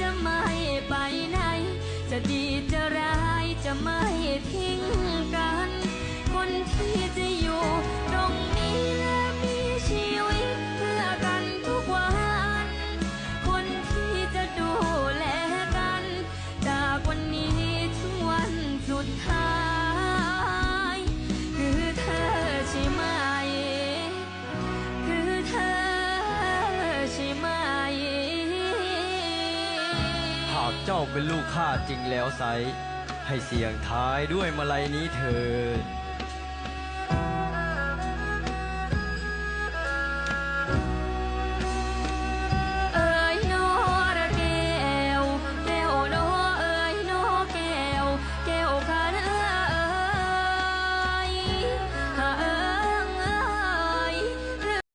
จะไม่ไปไหน จะดีจะร้ายจะไม่ทิ้ง เจ้าเป็นลูกข้าจริงแล้วไซ ให้เสียงท้ายด้วยมาลัยนี้เถิด